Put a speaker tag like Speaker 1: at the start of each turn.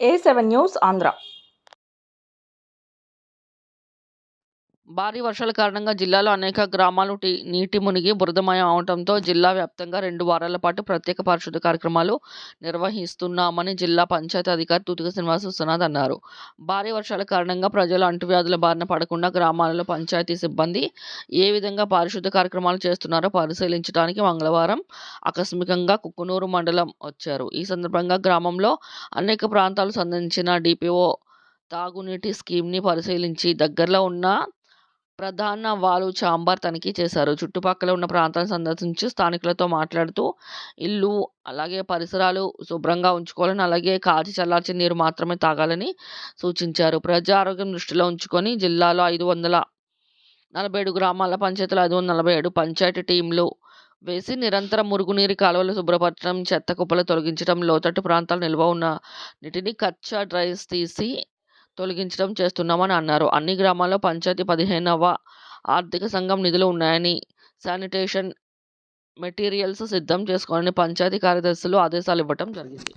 Speaker 1: ஏ seven news Andhra
Speaker 2: భారీ వర్షాల కారణంగా జిల్లాలో అనేక గ్రామాలు నీటి మునిగి బురదమయం అవడంతో జిల్లా వ్యాప్తంగా రెండు వారాల పాటు ప్రత్యేక పారిశుద్ధ కార్యక్రమాలు నిర్వహిస్తున్నామని జిల్లా పంచాయతీ అధికారి తుతిక శ్రీనివాస విశ్వనాథ్ అన్నారు. భారీ వర్షాల కారణంగా ప్రజలు అంటువ్యాధుల బారిన పడకుండా గ్రామాలలో పంచాయతీ సిబ్బంది ఏ విధంగా పారిశుద్ధ కార్యక్రమాలు చేస్తున్నారో పరిశీలించడానికి మంగళవారం ఆకస్మికంగా కుక్కునూరు మండలం వచ్చారు. ఈ సందర్భంగా గ్రామంలో అనేక ప్రాంతాలు సంధించిన డిపిఓ తాగునీటి స్కీమ్ని పరిశీలించి దగ్గరలో ఉన్న ప్రధాన వాలు చాంబార్ తనిఖీ చేశారు. చుట్టుపక్కల ఉన్న ప్రాంతాలను సందర్శించి స్థానికులతో మాట్లాడుతూ ఇల్లు అలాగే పరిసరాలు శుభ్రంగా ఉంచుకోవాలని అలాగే కాచి చల్లార్చి నీరు మాత్రమే తాగాలని సూచించారు. ప్రజా ఆరోగ్యం దృష్టిలో ఉంచుకొని జిల్లాలో ఐదు వందల నలభై ఏడు గ్రామాల పంచాయతీలు ఐదు వందల నలభై ఏడు పంచాయతీ టీంలు వేసి నిరంతరం మురుగునీరు కాలువలు శుభ్రపరచడం చెత్త కుప్పలు తొలగించడం లోతట్టు ప్రాంతాలు నిల్వ ఉన్న నీటిని కచ్చా డ్రైస్ తీసి తొలగించడం చేస్తున్నామని అన్నారు. అన్ని గ్రామాల్లో పంచాయతీ పదిహేనవ ఆర్థిక సంఘం నిధులు ఉన్నాయని శానిటేషన్ మెటీరియల్స్ సిద్ధం చేసుకోవాలని పంచాయతీ కార్యదర్శులు ఆదేశాలు ఇవ్వటం జరిగింది.